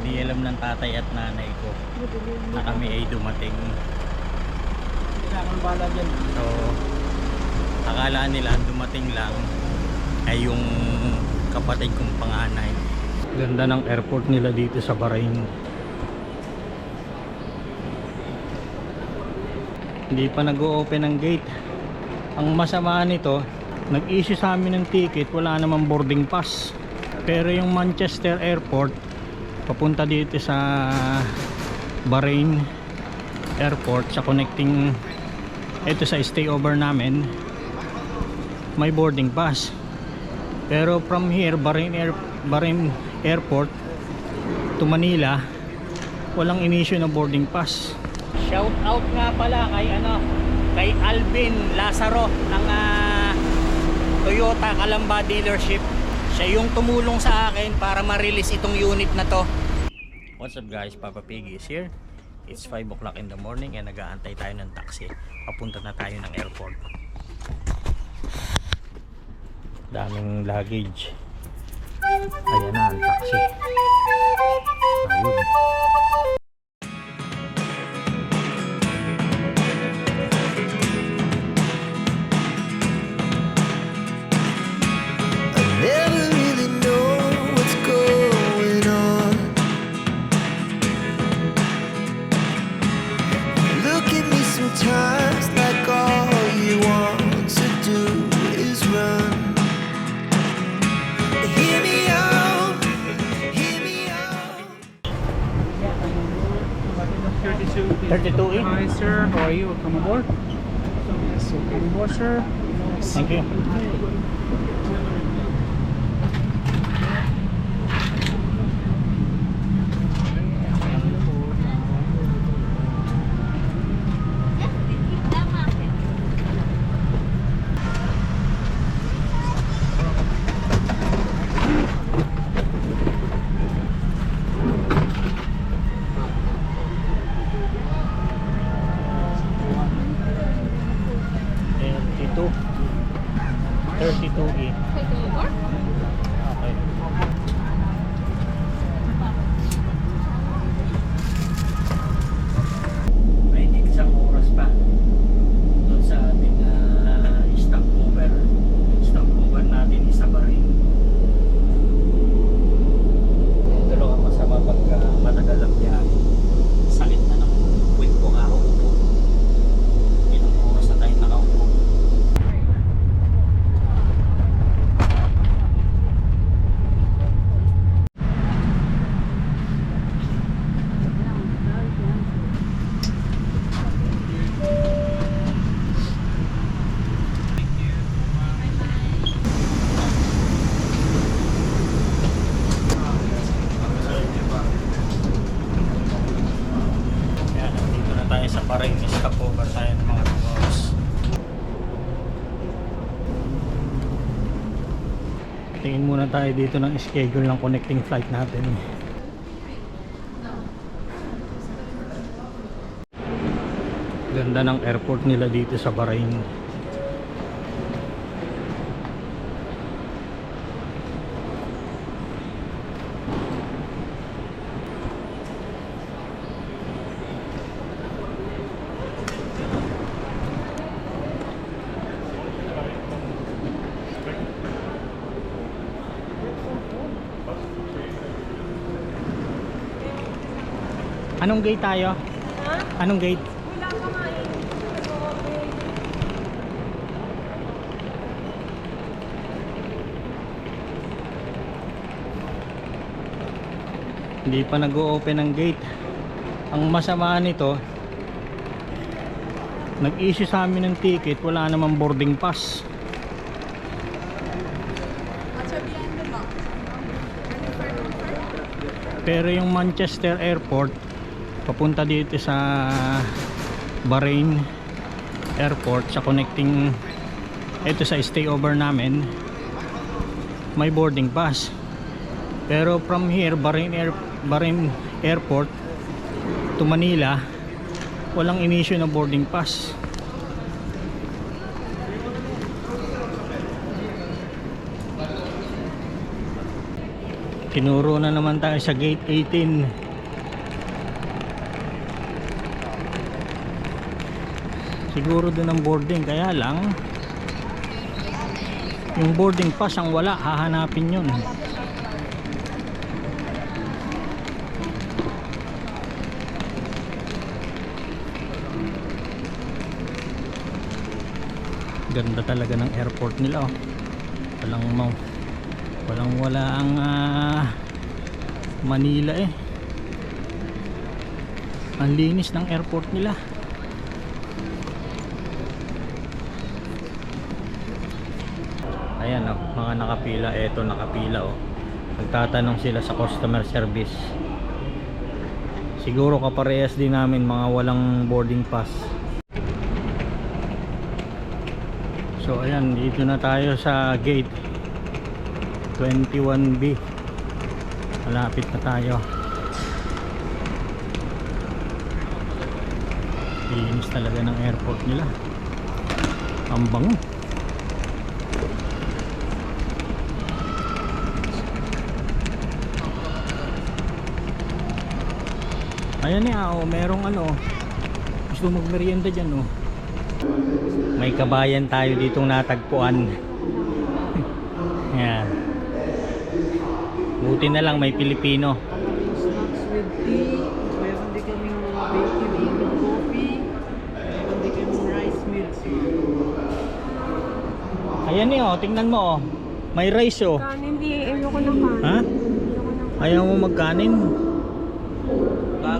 Hindi alam ng tatay at nanay ko na kami ay dumating. Kailangan bala dyan. So, akala nila dumating lang ay yung kapatid kong panganay. Ganda ng airport nila dito sa Bahrain. Hindi pa nag-o-open ang gate. Ang masama nito, nag-issue sa amin ng ticket, wala namang boarding pass. Pero yung Manchester Airport, papunta dito sa Bahrain Airport sa connecting ito sa stay over namin may boarding pass. Pero from here Bahrain, Air, Bahrain Airport to Manila walang inisyu na boarding pass. Shout out nga pala kay ano kay Alvin Lazaro ng ah, Toyota Calamba dealership siya yung tumulong sa akin para ma-release itong unit na to. What's up guys, Papa Piggy is here. It's 5 o'clock in the morning and nag-aantay tayo ng taxi. Papunta na tayo ng airport. Daming luggage. Ayan na ang taxi. Ayun Welcome aboard. Yes, welcome aboard sir. thank you Thirty-two. Thirty-two E. Okay. May isang oras pa doon sa ating uh, stopover. Stopover natin isa pa rin. Ito lang ang masama pag uh, matagal ang biyahe. Sakit na ng puwit ko nga ako upo. Ilang oras na tayo nakaupo. Kaya nandito na tayo sa Parain Stopover tayo ng mga 2 oras. Tingin muna tayo dito ng schedule ng connecting flight natin. Ganda ng airport nila dito sa Bahrain. Anong gate tayo? Anong gate? Hindi pa nag-o-open ang gate. Ang masama nito, nag-issue sa amin ng ticket, wala namang boarding pass. Pero yung Manchester Airport, papunta dito sa Bahrain Airport sa connecting ito sa stay over namin may boarding pass pero from here Bahrain, Air, Bahrain Airport to Manila walang inisyu na boarding pass Tinuro na naman tayo sa gate 18. Siguro doon ang boarding kaya lang yung boarding pass ang wala, hahanapin yun. Ganda talaga ng airport nila oh. Walang mau walang wala ang ah, Manila eh. Ang linis ng airport nila. Ayan oh, mga nakapila, eto nakapila oh. Nagtatanong sila sa customer service. Siguro kaparehas din namin mga walang boarding pass. So ayan, dito na tayo sa gate 21B. Malapit na tayo. Linis talaga ng airport nila. Ang bango. Ayan ah, oh, merong ano, gusto magmerienda dyan oh. May kabayan tayo ditong natagpuan. Ayan. Buti na lang may Pilipino. Snacks with tea. Meron din kaming mga bakery with coffee. Meron din kaming rice meals. Ayan eh, oh, tingnan mo oh. May rice oh. Kanin, di. Ayoko ng kanin. Ha? Ayaw mo magkanin?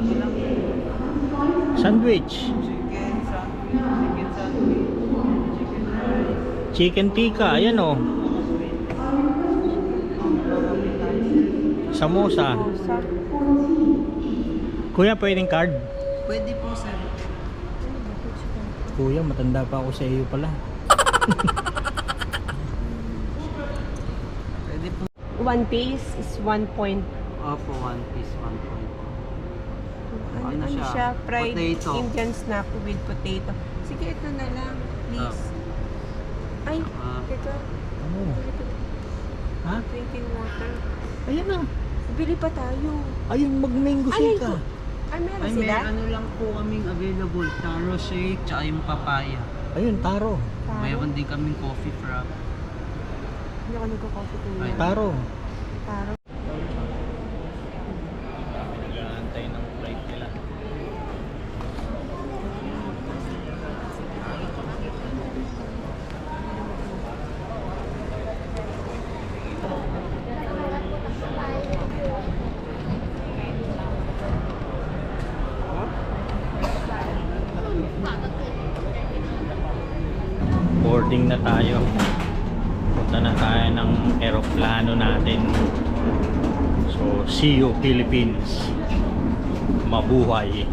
Bago lang. Sandwich. Chicken sandwich. Chicken tikka, ayan oh. Samosa. Kuya, pwedeng card? Pwede po sir. Kuya, matanda pa ako sa iyo pala. Pwede po. One piece is one point. Opo, one piece, one point po. Ano, Ano siya? siya? Fried Potato. Indian snack with potato. Sige, ito na lang. Please. Ay, Ah. ito. Ano? Ha? Drinking water. Ayan na. Bili pa tayo. Ayun, mag-mango Ay, shake ka. Ay, meron Ay, sila? may ano lang po kaming available. Taro shake, tsaka yung papaya. Ayun, taro. Taro. Mayroon din kaming coffee frap. Hindi ako nagko-coffee kuya. Ay. Taro. Taro. Na tayo. Punta na tayo ng eroplano natin. So, see you Philippines. Mabuhay.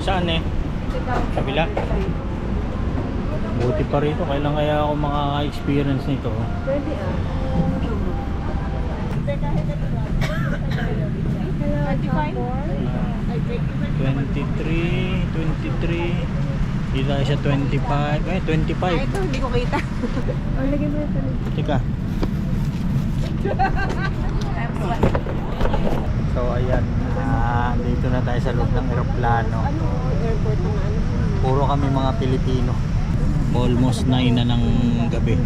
Saan eh? Kabila? Buti pa rito. Kailan kaya ako makaka-experience nito? Pwede ah. 23, 23. Dito tayo sa 25. Eh, 25. Ay, ito, hindi ko kita. oh, lagyan mo ito. Teka. So ayan, ah, dito na tayo sa loob ng eroplano. Ano, airport ng ano? Puro kami mga Pilipino. Almost 9 na ng gabi.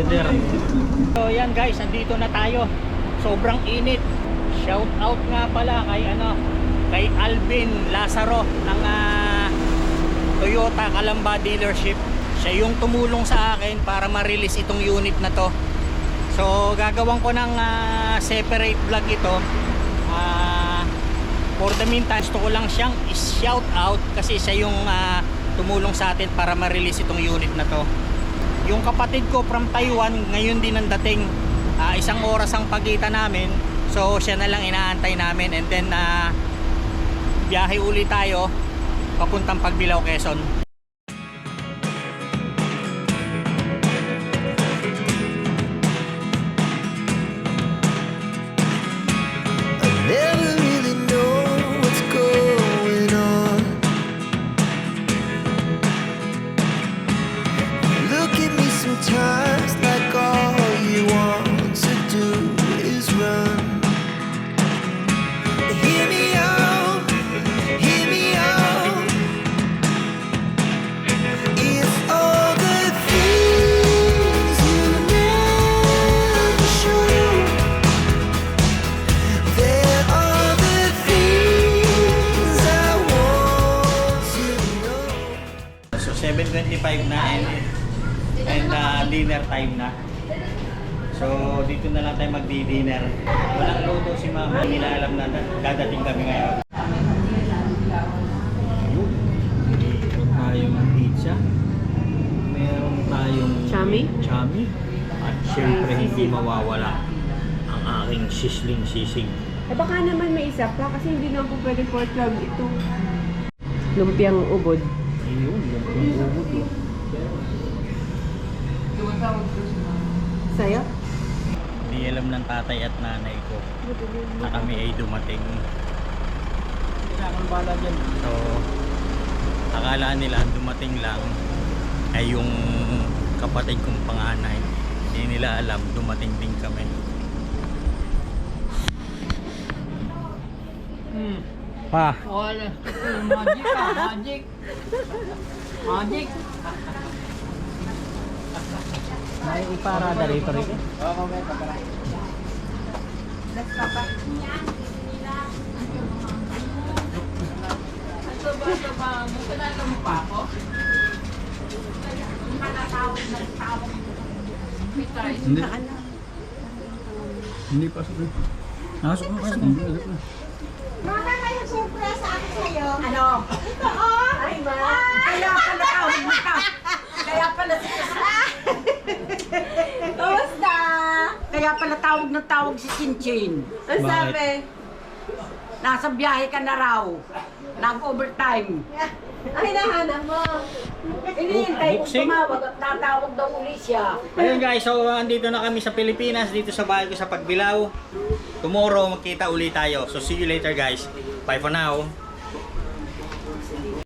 Weather. So yan guys, nandito na tayo. Sobrang init. Shout out nga pala kay ano, kay Alvin Lazaro ng ah, Toyota Calamba dealership. Siya yung tumulong sa akin para ma-release itong unit na to. So gagawin ko ng ah, separate vlog ito. Ah, for the meantime, gusto ko lang siyang shout out kasi siya yung ah, tumulong sa atin para ma-release itong unit na to. Yung kapatid ko from Taiwan, ngayon din ang dating. Ah, isang oras ang pagitan namin. So siya na lang inaantay namin and then ah, biyahe uli tayo papuntang Pagbilao, Quezon. Walang luto si mama. Hindi nila alam na dadating kami ngayon. Ayun. Meron tayong pizza. Meron tayong Chami? chami. At syempre hindi mawawala ang aking sisling sisig. Eh baka naman may isa pa kasi hindi na po pwede pork log ito. Lumpiang ubod. Ayun, yung ubod oh. Sa'yo? Alam ng tatay at nanay ko na kami ay dumating. So, akala nila dumating lang ay yung kapatid kong panganay. Hindi nila alam, dumating din kami. Pa, Wala. Magic ka, magic. Magic. may iparada rito rin. Hindi. Hindi pa sa Nasok mo kasi. Mama, may surprise ako sa'yo. Ano? Ito, oh! Ay, ma! Kaya pala tawag mo ka. Kaya pala si Kumusta? Kaya pala tawag ng tawag si Chinchin. Ang sabi? Nasa biyahe ka na raw. Nag-overtime. Ay, nahanap mo. Iniintay ko Boxing? tumawag at tatawag daw uli siya. Ayun guys, so andito na kami sa Pilipinas, dito sa bahay ko sa Pagbilao. Tomorrow magkita ulit tayo. So see you later guys. Bye for now.